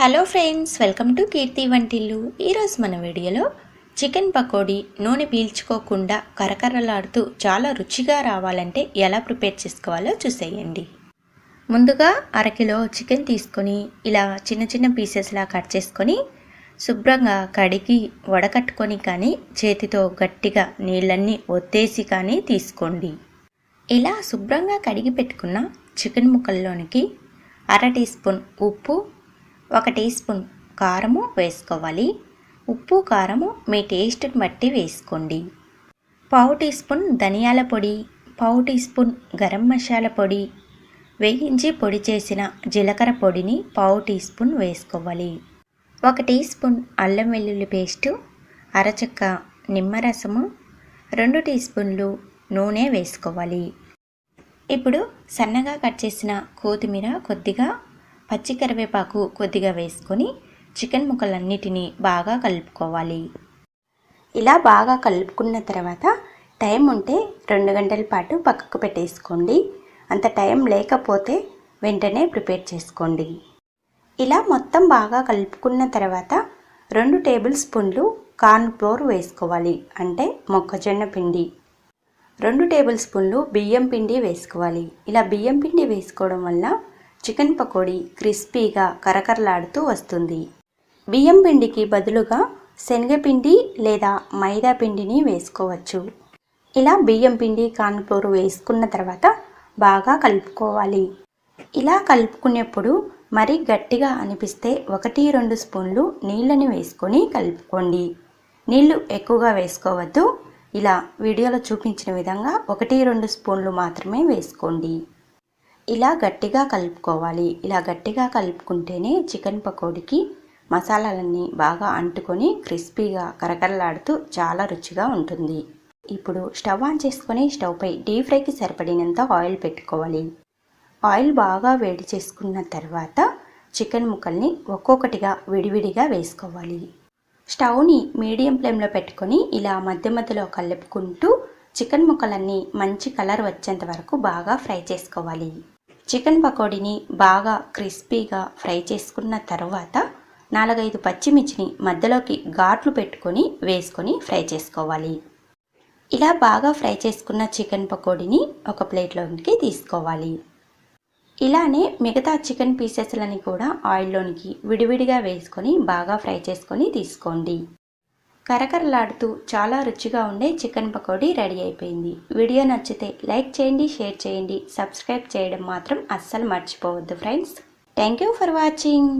Hello friends welcome to Keerthi Vantillu ఈరోజు మన వీడియోలో చికెన్ పకోడీ నూనె పీల్చుకోకుండా కరకరలాడుతూ చాలా రుచిగా రావాలంటే ఎలా ప్రిపేర్ చేసుకోవాలో చూసేయండి. ముందుగా అరకిలో చికెన్ తీసుకొని ఇలా చిన్న చిన్న పీసెస్లా కట్ చేసుకొని శుభ్రంగా కడిగి వడకట్టుకొని కానీ చేతితో గట్టిగా నీళ్ళన్నీ ఒత్తేసి కానీ తీసుకోండి. ఇలా శుభ్రంగా కడిగి పెట్టుకున్న చికెన్ ముక్కల్లోనికి అర టీ స్పూన్ ఉప్పు ఒక టీ స్పూన్ కారము వేసుకోవాలి. ఉప్పు కారము మీ టేస్ట్ని బట్టి వేసుకోండి. పావు టీ స్పూన్ ధనియాల పొడి పావు టీ స్పూన్ గరం మసాలా పొడి వేయించి పొడి చేసిన జీలకర్ర పొడిని పావు టీ స్పూన్ వేసుకోవాలి. ఒక టీ స్పూన్ అల్లం వెల్లుల్లి పేస్టు అరచక్క నిమ్మరసము రెండు టీ స్పూన్లు నూనె వేసుకోవాలి. ఇప్పుడు సన్నగా కట్ చేసిన కొత్తిమీర కొద్దిగా పచ్చి కరివేపాకు కొద్దిగా వేసుకొని చికెన్ ముక్కలన్నిటినీ బాగా కలుపుకోవాలి. ఇలా బాగా కలుపుకున్న తర్వాత టైం ఉంటే రెండు గంటల పాటు పక్కకు పెట్టేసుకోండి. అంత టైం లేకపోతే వెంటనే ప్రిపేర్ చేసుకోండి. ఇలా మొత్తం బాగా కలుపుకున్న తర్వాత రెండు టేబుల్ స్పూన్లు కార్న్ ఫ్లోర్ వేసుకోవాలి అంటే మొక్కజొన్న పిండి. రెండు టేబుల్ స్పూన్లు బియ్యం పిండి వేసుకోవాలి. ఇలా బియ్యం పిండి వేసుకోవడం వల్ల చికెన్ పకోడీ క్రిస్పీగా కరకరలాడుతూ వస్తుంది. బియ్యం పిండికి బదులుగా శనగపిండి లేదా మైదా పిండిని వేసుకోవచ్చు. ఇలా బియ్యం పిండి కాన్ఫ్లోర్ వేసుకున్న తర్వాత బాగా కలుపుకోవాలి. ఇలా కలుపుకునేప్పుడు మరీ గట్టిగా అనిపిస్తే ఒకటి రెండు స్పూన్లు నీళ్ళని వేసుకొని కలుపుకోండి. నీళ్ళు ఎక్కువగా వేసుకోవద్దు. ఇలా వీడియోలో చూపించిన విధంగా ఒకటి రెండు స్పూన్లు మాత్రమే వేసుకోండి. ఇలా గట్టిగా కలుపుకోవాలి. ఇలా గట్టిగా కలుపుకుంటేనే చికెన్ పకోడీకి మసాలాలన్నీ బాగా అంటుకొని క్రిస్పీగా కరకరలాడుతూ చాలా రుచిగా ఉంటుంది. ఇప్పుడు స్టవ్ ఆన్ చేసుకొని స్టవ్పై డీప్ ఫ్రైకి సరిపడినంత ఆయిల్ పెట్టుకోవాలి. ఆయిల్ బాగా వేడి చేసుకున్న తర్వాత చికెన్ ముక్కల్ని ఒక్కొక్కటిగా విడివిడిగా వేసుకోవాలి. స్టవ్ని మీడియం ఫ్లేమ్లో పెట్టుకొని ఇలా మధ్య మధ్యలో కలుపుకుంటూ చికెన్ ముక్కలన్నీ మంచి కలర్ వచ్చేంత వరకు బాగా ఫ్రై చేసుకోవాలి. చికెన్ పకోడీని బాగా క్రిస్పీగా ఫ్రై చేసుకున్న తర్వాత నాలుగైదు పచ్చిమిర్చిని మధ్యలోకి ఘాట్లు పెట్టుకొని వేసుకొని ఫ్రై చేసుకోవాలి. ఇలా బాగా ఫ్రై చేసుకున్న చికెన్ పకోడీని ఒక ప్లేట్లోనికి తీసుకోవాలి. ఇలానే మిగతా చికెన్ పీసెస్లని కూడా ఆయిల్లోనికి విడివిడిగా వేసుకొని బాగా ఫ్రై చేసుకొని తీసుకోండి. కరకరలాడుతూ చాలా రుచిగా ఉండే చికెన్ పకోడీ రెడీ అయిపోయింది. వీడియో నచ్చితే లైక్ చేయండి షేర్ చేయండి. సబ్స్క్రైబ్ చేయడం మాత్రం అస్సలు మర్చిపోవద్దు friends. Thank you for watching.